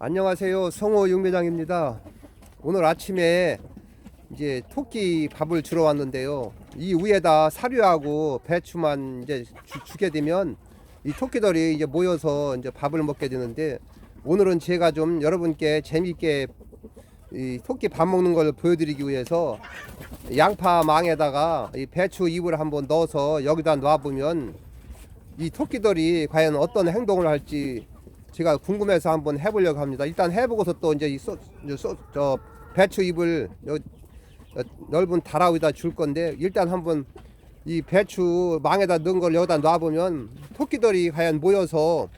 안녕하세요. 성호 육매장입니다. 오늘 아침에 이제 토끼 밥을 주러 왔는데요. 이 위에다 사료하고 배추만 이제 주, 게 되면 이 토끼들이 이제 모여서 이제 밥을 먹게 되는데 오늘은 제가 좀 여러분께 재미있게 이 토끼 밥 먹는 걸 보여드리기 위해서 양파 망에다가 이 배추 잎을 한번 넣어서 여기다 놔보면 이 토끼들이 과연 어떤 행동을 할지 제가 궁금해서 한번 해보려고 합니다. 일단 해보고서 또 이제 이 소, 소, 저 배추 잎을 여, 여- 넓은 다라 위다 줄 건데 일단 한번 이 배추 망에다 넣은 걸 여기다 놔보면 토끼들이 과연 모여서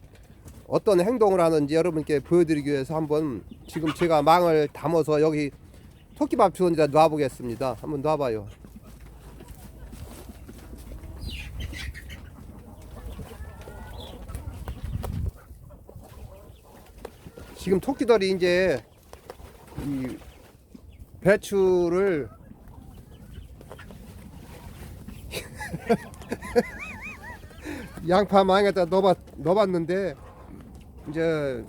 어떤 행동을 하는지 여러분께 보여드리기 위해서 한번 지금 제가 망을 담아서 여기 토끼밥 주는 데다 놔보겠습니다. 한번 놔봐요. 지금 토끼들이 이제 이 배추를 양파 망에다 넣어봤, 넣어봤는데 이제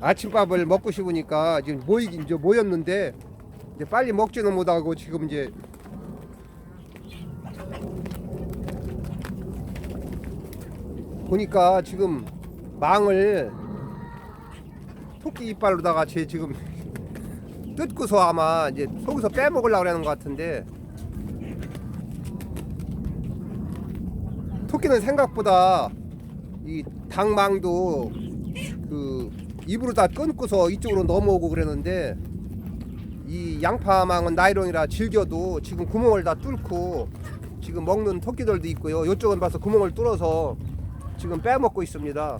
아침밥을 먹고 싶으니까 지금 모이긴 이제 모였는데 이제 빨리 먹지는 못하고 지금 이제 보니까 지금 망을 토끼 이빨로다가 제 지금 뜯고서 아마 이제 속에서 빼먹으려고 그러는 것 같은데 토끼는 생각보다 이 닭망도 그 입으로 다 끊고서 이쪽으로 넘어오고 그랬는데 이 양파망은 나이론이라 질겨도 지금 구멍을 다 뚫고 지금 먹는 토끼들도 있고요. 이쪽은 봐서 구멍을 뚫어서 지금 빼먹고 있습니다.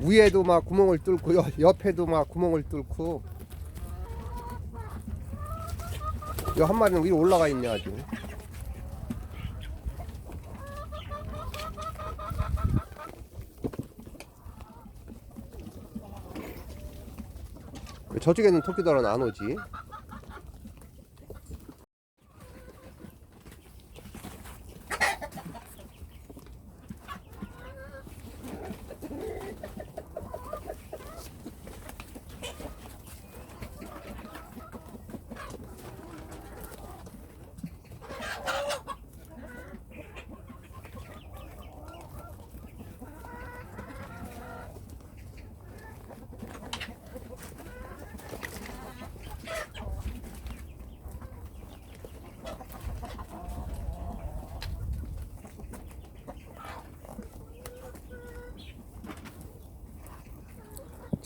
위에도 막 구멍을 뚫고요. 옆에도 막 구멍을 뚫고. 이 한 마리는 위로 올라가 있네 아주. 왜 저쪽에는 토끼들은 안 오지?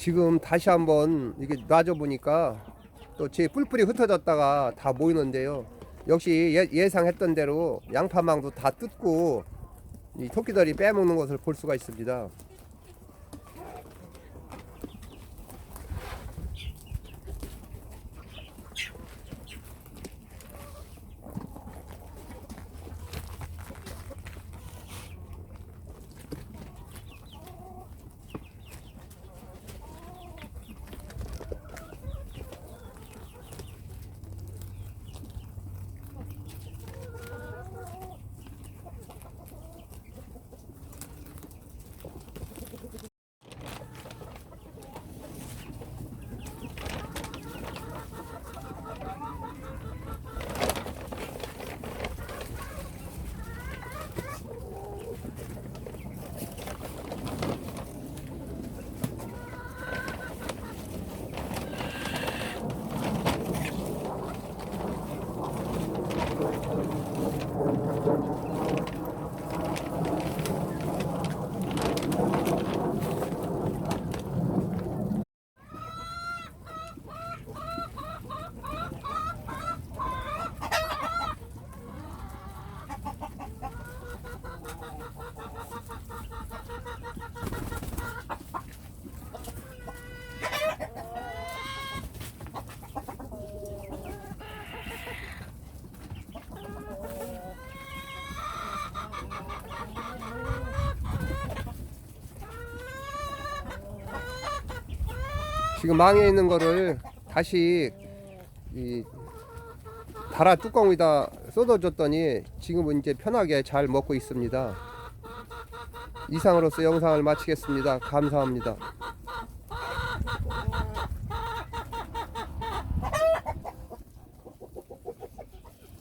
지금 다시 한번 이게 놔줘 보니까 또 제 뿔뿔이 흩어졌다가 다 모이는데요. 역시 예, 예상했던 대로 양파망도 다 뜯고 이 토끼들이 빼먹는 것을 볼 수가 있습니다. Lord. 지금 망에 있는 거를 다시 이 달아 뚜껑 위다 쏟아줬더니 지금은 이제 편하게 잘 먹고 있습니다. 이상으로서 영상을 마치겠습니다. 감사합니다.